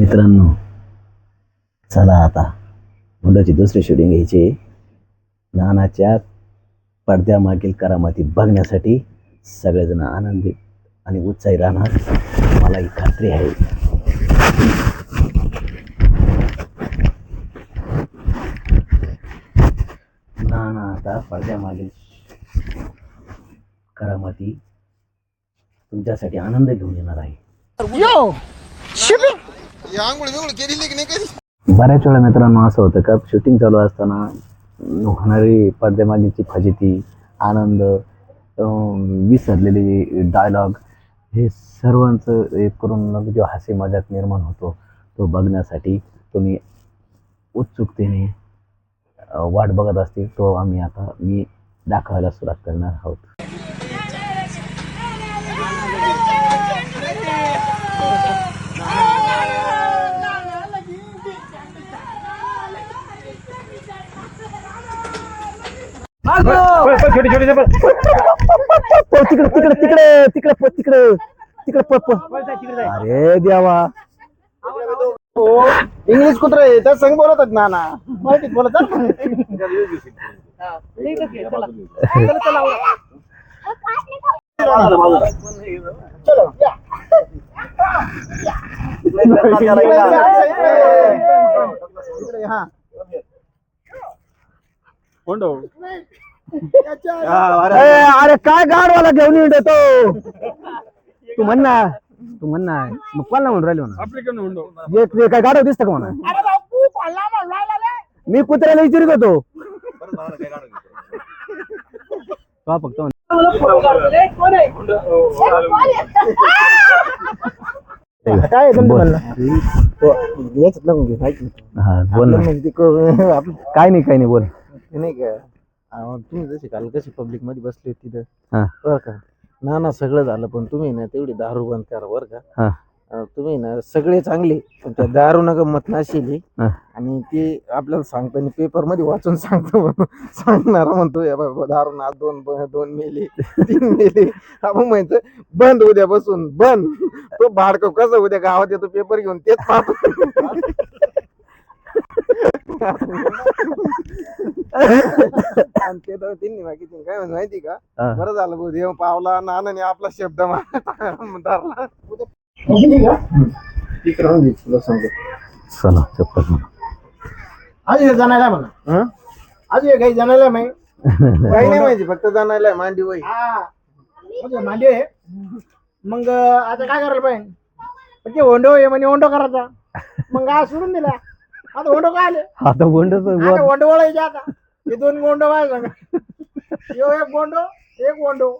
मित्रांनो चला आता मुंडाची दुसरी शूटिंग घ्यायची. नानाच्या पडद्यामागील करामती बघण्यासाठी सगळेजण आनंदित आणि उत्साही राहणार. मला ही खात्री आहे. नाना आता पडद्यामागील करामाती तुमच्यासाठी आनंद घेऊन येणार आहे. आंघोळ बिंगोळ केलेली की नाही कधी? बऱ्याच वेळा मित्रांनो असं होतं का शूटिंग चालू असताना होणारी पडद्यामागीची फजिती आनंद अं, विसरलेले डायलॉग हे सर्वांचं एक करून जो हसी मजाक निर्माण होतो तो बघण्यासाठी तुम्ही उत्सुकतेने अं, वाट बघत असतील तो आम्ही आता मी दाखवायला सुरुवात करणार आहोत. तिकडे तिकडे तिकडे तिकडे प- तिकडे तिकडे प- प- अरे देवा. इंग्लिश कुत्रा आहे त्या संग बोलतात ना ना मराठीत बोलतात चलो हा. ए, अरे काय गाडवाला घेऊन येतो तू? म्हण ना तू म्हण ना. मग कोणाला म्हणून राहिलो ना एक ते काय गाडव दिसतं का म्हणा? मी कुत्र्याला विचारित होतो. तो फक्त म्हण. काय आहे तुमचं म्हणणं? हो, याच्यात नको घेऊ, माहिती नाही. हा बोल ना. आपलं क- आपलं काय नाही काय नाही बोल. ते नाही का? अहो, तुम्ही जसे काल कशी पब्लिकमध्ये बसले होते तिथं. हा. बरं का? ना ना सगळं झालं पण तुम्ही ना तेवढी दारू बंद करा बरं का. हा. अं, तुम्ही ना सगळे चांगले पण त्या दारू नका मत नाशिली. हा. आणि ते आपल्याला सांगताना पेपरमध्ये वाचून सांगतो म्हणून सांगणार म्हणतो या बाबा दारू ना दोन ब- दोन मेले तीन मेले. आपण म्हणतो बंद उद्यापासून बंद. तो भाडक कसं उद्या गावात येतो पेपर घेऊन तेच पाहतो. आणि ते तर त्यांनी मागितली. काय म्हणून माहिती का? हा. बरं झालं भाऊ देव पावला नानाने आपला शब्द मा- धरला. तिकडे तुला सांगतो चला चप्पल म्हणा. आज हे जाणायला म्हणा आज हे काही जाणायला नाही. काही नाही माहिती फक्त जाणायला मांडी वय मांडी आहे. मग आता काय करायला पाहिजे? मग ते होंडो आहे म्हणजे होंडो करायचा. मग आज सोडून दिला. आता होंडो काय आले? आता गोंडच आता होंडो वळायचे आता. हे दोन गोंडो माझ्या सांगा यो एक गोंडो एक गोंडो.